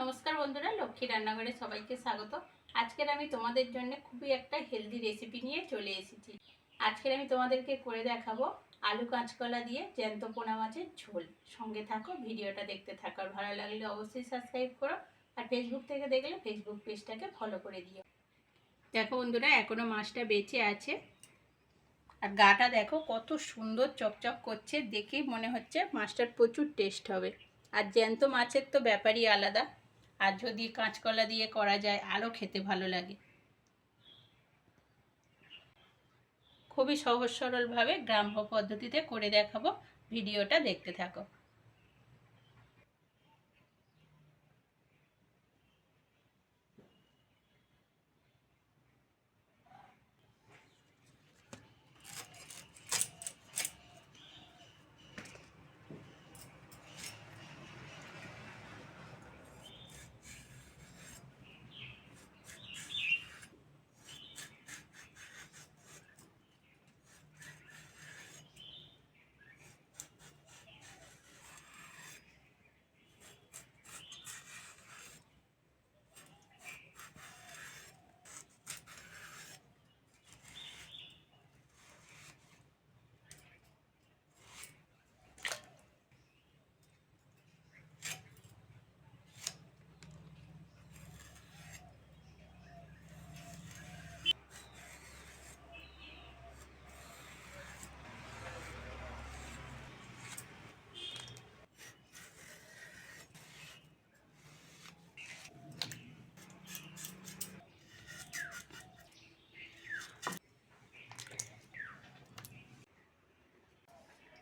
নমস্কার বন্ধুরা, লক্ষ্মী রান্নাঘরে সবাইকে স্বাগত। আজকের আমি তোমাদের জন্য খুবই একটা হেলদি রেসিপি নিয়ে চলে এসেছি। আজকের আমি তোমাদেরকে করে দেখাবো আলু কাঁচকলা দিয়ে জ্যান্ত পোনা মাছের ঝোল। সঙ্গে থাকো, ভিডিওটা দেখতে থাকো, আর ভালো লাগলে অবশ্যই সাবস্ক্রাইব করো, আর ফেসবুক থেকে দেখলে ফেসবুক পেজটাকে ফলো করে দিও। দেখো বন্ধুরা, এখনও মাছটা বেঁচে আছে। আর গাটা দেখো কত সুন্দর চকচক করছে, দেখেই মনে হচ্ছে মাছটার প্রচুর টেস্ট হবে। আর জ্যান্ত মাছের তো ব্যাপারই আলাদা। আর যদি কাঁচকলা দিয়ে করা যায়, আরও খেতে ভালো লাগে। খুবই সহজ সরলভাবে গ্রাম্য পদ্ধতিতে করে দেখাবো। ভিডিওটা দেখতে থাকো।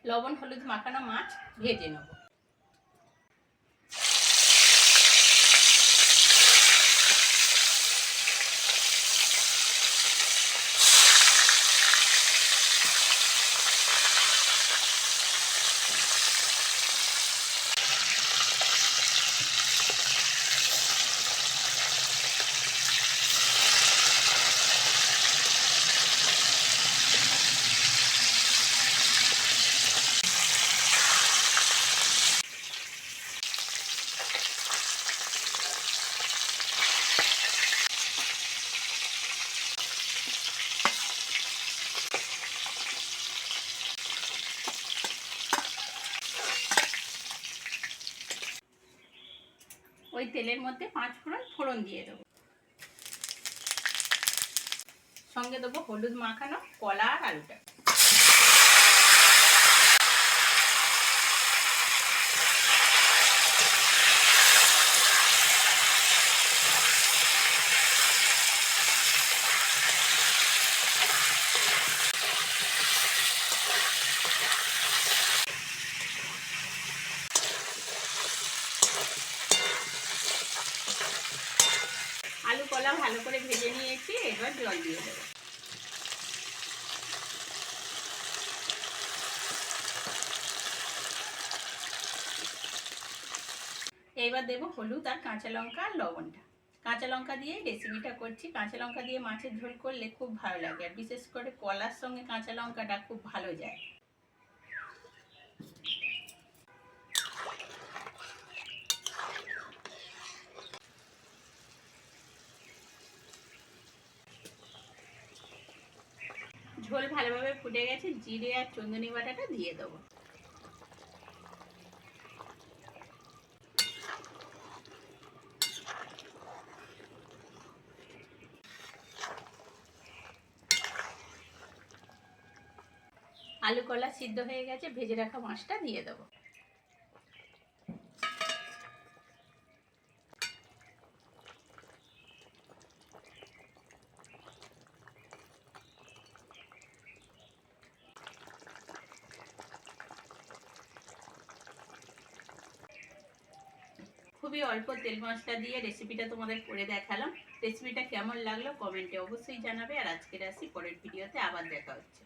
লবণ হলুদ মাখানো মাছ ভেজে নেব। ওই তেলের মধ্যে পাঁচ ফোড়ন ফোড়ন দিয়ে দেবো। সঙ্গে দেবো হলুদ মাখানো কলা আর আলুটা আলু কলা ভালো করে ভেজে নিয়েছি, এবার জল দিয়ে দেবো। এবার দেবো হলুদ আর কাঁচা লঙ্কা আর লবণটা। কাঁচা লঙ্কা দিয়ে রেসিপিটা করছি। কাঁচা লঙ্কা দিয়ে মাছের ঝোল করলে খুব ভালো লাগে, আর বিশেষ করে কলার সঙ্গে কাঁচা লঙ্কাটা খুব ভালো যায়। ঝোল ভালোভাবে ফুটে গেছে, জিরে আর চন্দনী বাটাটা দিয়ে দেবো। আলু কলা সিদ্ধ হয়ে গেছে, ভেজে রাখা মাছটা দিয়ে দেবো। খুবই অল্প তেল মশলা দিয়ে রেসিপিটা তোমাদের করে দেখালাম। রেসিপিটা কেমন লাগল কমেন্টে অবশ্যই জানাবে। আর আজকের আসি পরের ভিডিওতে আবার দেখা হচ্ছে।